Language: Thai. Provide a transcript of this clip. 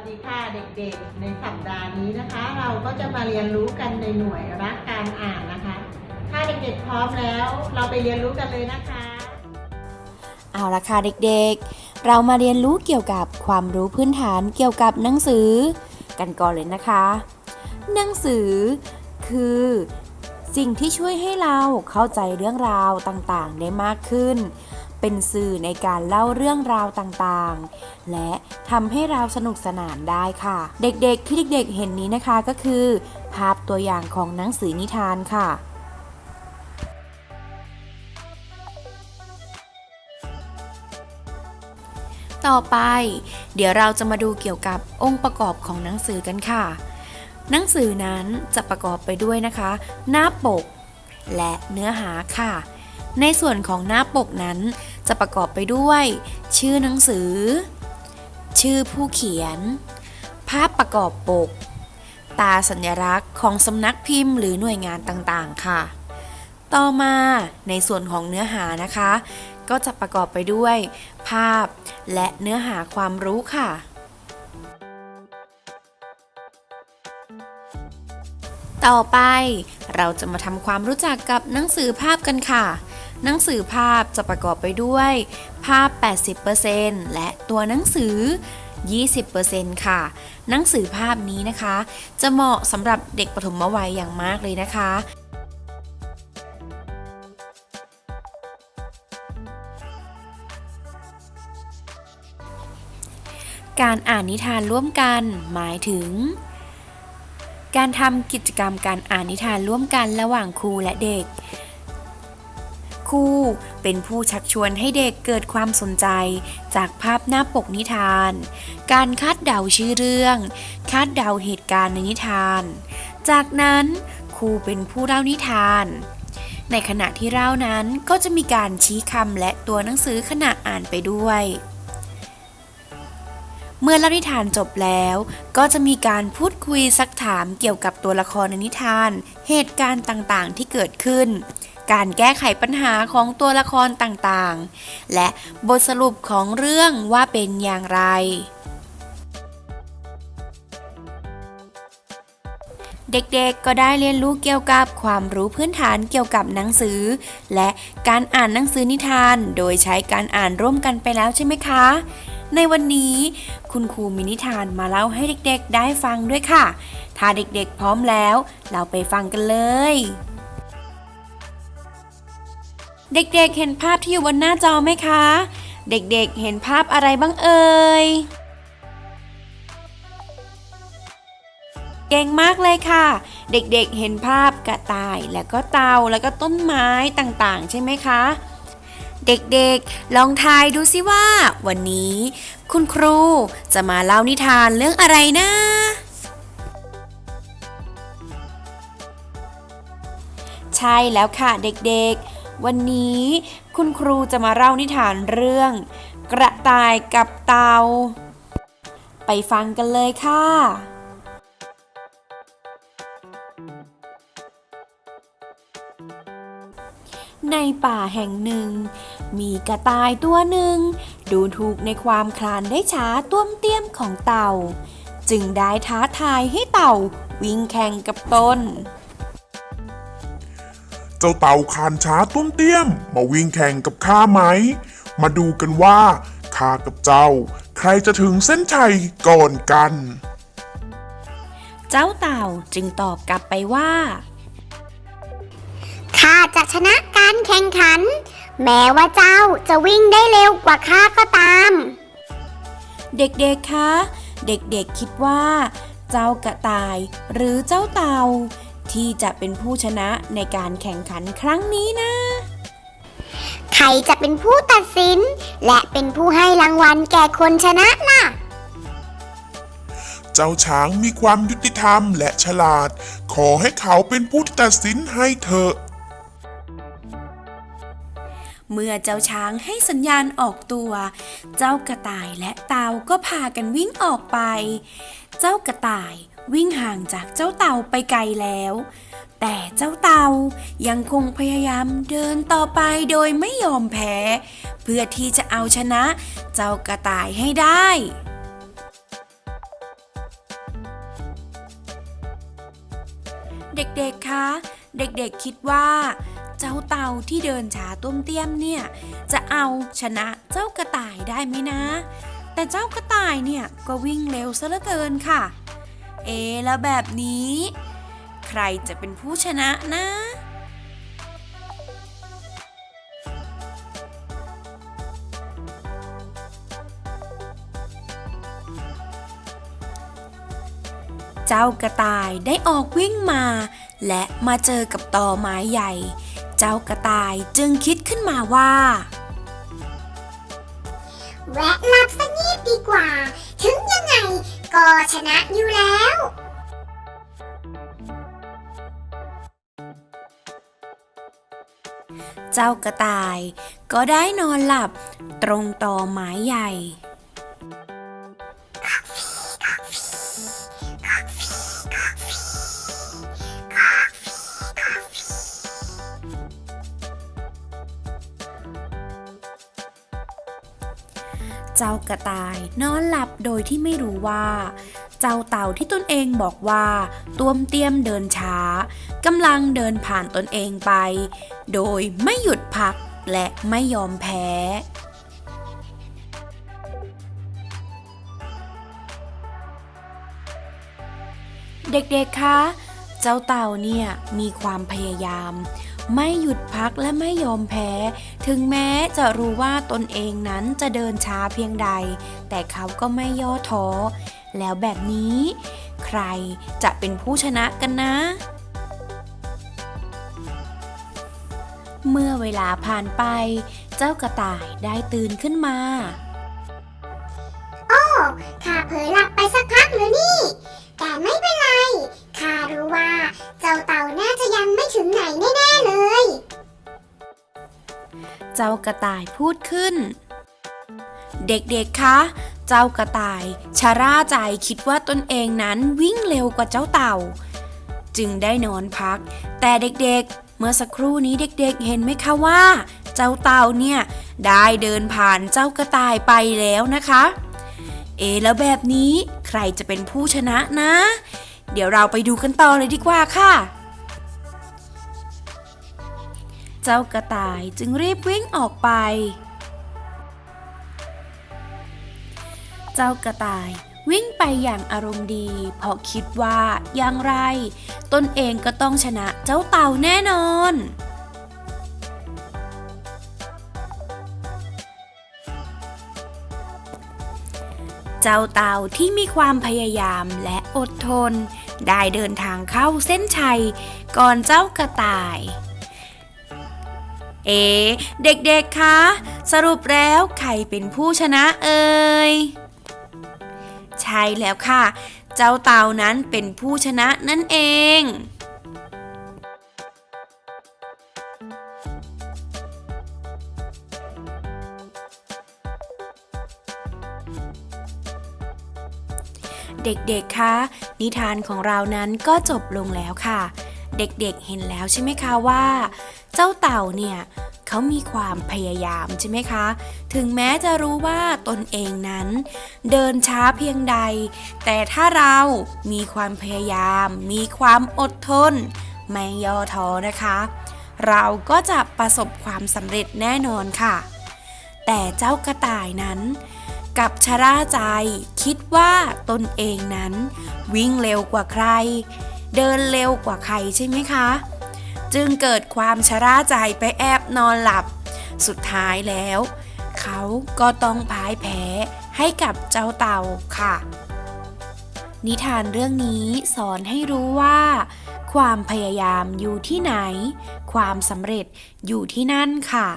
วัสดีค่ะเด็กๆ ในสัปดาห์นี้นะคะ เราก็จะมาเรียนรู้กันในหน่วยรักการอ่านนะคะ ถ้าเด็กๆพร้อมแล้ว เราไปเรียนรู้กันเลยนะคะ เอาละค่ะเด็กๆ เรามาเรียนรู้เกี่ยวกับความรู้พื้นฐานเกี่ยวกับหนังสือ กันก่อนเลยนะคะ หนังสือ คือ สิ่งที่ช่วยให้เราเข้าใจเรื่องราวต่างๆ ได้มากขึ้น เป็นสื่อในการเล่าเรื่องราวต่างๆ และทำให้เราสนุกสนานได้ค่ะ เด็กๆ ที่เด็กๆ เห็นนี้นะคะก็คือ ภาพตัวอย่างของหนังสือนิทานค่ะต่อไป เดี๋ยวเราจะมาดูเกี่ยวกับองค์ประกอบของหนังสือกันค่ะ หนังสือนั้นจะประกอบไปด้วยนะคะ หน้าปก และเนื้อหาค่ะ ในส่วนของหน้าปกนั้น จะประกอบไปด้วย ชื่อหนังสือ ชื่อผู้เขียน ภาพประกอบปก ตาสัญลักษณ์ของสำนักพิมพ์หรือหน่วยงานต่างๆ ค่ะ ต่อมาในส่วนของเนื้อหานะคะ ก็จะประกอบไปด้วย ภาพและเนื้อหาความรู้ค่ะต่อไปเราจะมาทำความรู้จักกับหนังสือภาพกันค่ะ หนังสือภาพจะประกอบไปด้วย ภาพ 80%และตัวหนังสือ 20%ค่ะ หนังสือภาพนี้นะคะ จะเหมาะสำหรับเด็กปฐมวัยอย่างมากเลยนะคะการอ่านนิทานร่วมกันหมายถึง การทำกิจกรรมการอ่านนิทานร่วมกันระหว่างครูและเด็ก ครูเป็นผู้ชักชวนให้เด็กเกิดความสนใจ จากภาพหน้าปกนิทาน การคาดเดาชื่อเรื่อง คาดเดาเหตุการณ์ในนิทาน จากนั้นครูเป็นผู้เล่านิทาน ในขณะที่เล่านั้นก็จะมีการชี้คำและตัวหนังสือขณะอ่านไปด้วยเมื่อเล่านิทานจบแล้ว ก็จะมีการพูดคุยซักถามเกี่ยวกับตัวละครในนิทาน เหตุการณ์ต่างๆที่เกิดขึ้น การแก้ไขปัญหาของตัวละครต่างๆ และบทสรุปของเรื่องว่าเป็นอย่างไร เด็กๆก็ได้เรียนรู้เกี่ยวกับความรู้พื้นฐานเกี่ยวกับหนังสือ และการอ่านหนังสือนิทาน โดยใช้การอ่านร่วมกันไปแล้วใช่ไหมคะ ในวันนี้คุณครูมินิทานมาเล่าให้เด็กๆได้ฟังด้วยค่ะ ถ้าเด็กๆพร้อมแล้ว เราไปฟังกันเลย เด็กๆเห็นภาพที่อยู่บนหน้าจอไหมคะ เด็กๆเห็นภาพอะไรบ้างเอ่ย เก่งมากเลยค่ะ เด็กๆเห็นภาพกระต่ายแล้วก็เต่าแล้วก็ต้นไม้ต่างๆ ใช่ไหมคะ เด็กๆ ลองทายดูสิว่า วันนี้ คุณครูจะมาเล่านิทานเรื่องอะไรนะใช่แล้วค่ะเด็กๆ วันนี้คุณครูจะมาเล่านิทานเรื่อง กระต่ายกับเต่าไปฟังกันเลยค่ะ ในป่าแห่งหนึ่ง มีกระต่ายตัวหนึ่ง ดูถูกในความคลานได้ช้าต้วมเตี้ยมของเต่า จึงได้ท้าทายให้เต่าวิ่งแข่งกับตน เจ้าเต่าคานช้าตุ้มเตี้ยม มาวิ่งแข่งกับข้าไหม มาดูกันว่าข้ากับเจ้า ใครจะถึงเส้นชัยก่อนกัน เจ้าเต่าจึงตอบกลับไปว่าข้าจะชนะการแข่งขัน แม้ว่าเจ้าจะวิ่งได้เร็วกว่าข้าก็ตาม เด็กๆคะ เด็กๆคิดว่า เจ้ากระต่ายหรือเจ้าเต่า ที่จะเป็นผู้ชนะในการแข่งขันครั้งนี้นะ ใครจะเป็นผู้ตัดสิน และเป็นผู้ให้รางวัลแก่คนชนะล่ะ เจ้าช้างมีความยุติธรรมและฉลาด ขอให้เขาเป็นผู้ที่ตัดสินให้เถอะเมื่อเจ้าช้างให้สัญญาณออกตัว เจ้ากระต่ายและเต่าก็พากันวิ่งออกไป เจ้ากระต่าย วิ่งห่างจากเจ้าเต่าไปไกลแล้ว แต่เจ้าเต่ายังคงพยายามเดินต่อไปโดยไม่ยอมแพ้ เพื่อที่จะเอาชนะเจ้ากระต่ายให้ได้เด็กๆ คะ เด็กๆ คิดว่า เจ้าเต่าที่เดินช้าต้มเตี้ยมเนี่ย จะเอาชนะเจ้ากระต่ายได้ไหมนะ แต่เจ้ากระต่ายเนี่ยก็วิ่งเร็วซะเหลือเกินค่ะ เอแล้วแบบนี้ ใครจะเป็นผู้ชนะนะเจ้ากระต่ายได้ออกวิ่งมา และมาเจอกับตอไม้ใหญ่ เจ้ากระต่ายจึงคิดขึ้นมาว่า แวะหลับสักนิดดีกว่า ถึงยังไง็ชนะอยู่แล้ว เจ้ากระต่ายก็ได้นอนหลับตรงต่อไม้ใหญ่ เจ้ากระต่าย นอนหลับโดยที่ไม่รู้ว่า เจ้าเต่าที่ตนเองบอกว่าตัวมเตรียมเดินช้ากำลังเดินผ่านตนเองไป โดยไม่หยุดพักและไม่ยอมแพ้เด็กๆ คะ เจ้าเต่าเนี่ยมีความพยายาม ไม่หยุดพักและไม่ยอมแพ้ ถึงแม้จะรู้ว่าตนเองนั้นจะเดินช้าเพียงใด แต่เขาก็ไม่ย่อท้อ แล้วแบบนี้ ใครจะเป็นผู้ชนะกันนะเมื่อเวลาผ่านไป เจ้ากระต่ายได้ตื่นขึ้นมา โอ้ ข้าเผลอหลับไปสักพักเลยนี่ แต่ไม่เป็นไร ข้ารู้ว่าเจ้า เจ้ากระต่ายพูดขึ้น เด็กๆ คะ เจ้ากระต่ายชะล่าใจคิดว่าตนเองนั้นวิ่งเร็วกว่าเจ้าเต่า จึงได้นอนพัก แต่เด็กๆ เมื่อสักครู่นี้เด็กๆ เห็นไหมคะว่า เจ้าเต่าเนี่ยได้เดินผ่านเจ้ากระต่ายไปแล้วนะคะ เอแล้วแบบนี้ใครจะเป็นผู้ชนะนะ เดี๋ยวเราไปดูกันต่อเลยดีกว่าค่ะ จ้ากระต่ายจึงรีบวิ่งออกไป เจ้ากระต่ายวิ่งไปอย่างอารมณ์ดี เพราะคิดว่าอย่างไร ตนเองก็ต้องชนะเจ้าเต่าแน่นอน เจ้าเต่าที่มีความพยายามและอดทน ได้เดินทางเข้าเส้นชัยก่อนเจ้ากระต่าย เอ เด็กๆ คะ สรุปแล้วใครเป็นผู้ชนะเอ่ย ใช่แล้วค่ะ เจ้าเต่านั้นเป็นผู้ชนะนั่นเองเด็กๆ คะ นิทานของเรานั้นก็จบลงแล้วค่ะ เด็กๆ เห็นแล้วใช่ไหมคะว่า เจ้าเต่าเนี่ยเขามีความพยายามใช่ไหมคะ ถึงแม้จะรู้ว่าตนเองนั้น เดินช้าเพียงใด แต่ถ้าเรามีความพยายาม มีความอดทน ไม่ย่อท้อนะคะ เราก็จะประสบความสำเร็จแน่นอนค่ะ แต่เจ้ากระต่ายนั้นกับชะล่าใจคิดว่าตนเองนั้น วิ่งเร็วกว่าใคร เดินเร็วกว่าใครใช่ไหมคะ จึงเกิดความชราใจไปแอบนอนหลับ สุดท้ายแล้ว เขาก็ต้องพ่ายแพ้ให้กับเจ้าเต่าค่ะ นิทานเรื่องนี้สอนให้รู้ว่า ความพยายามอยู่ที่ไหน ความสำเร็จอยู่ที่นั่นค่ะ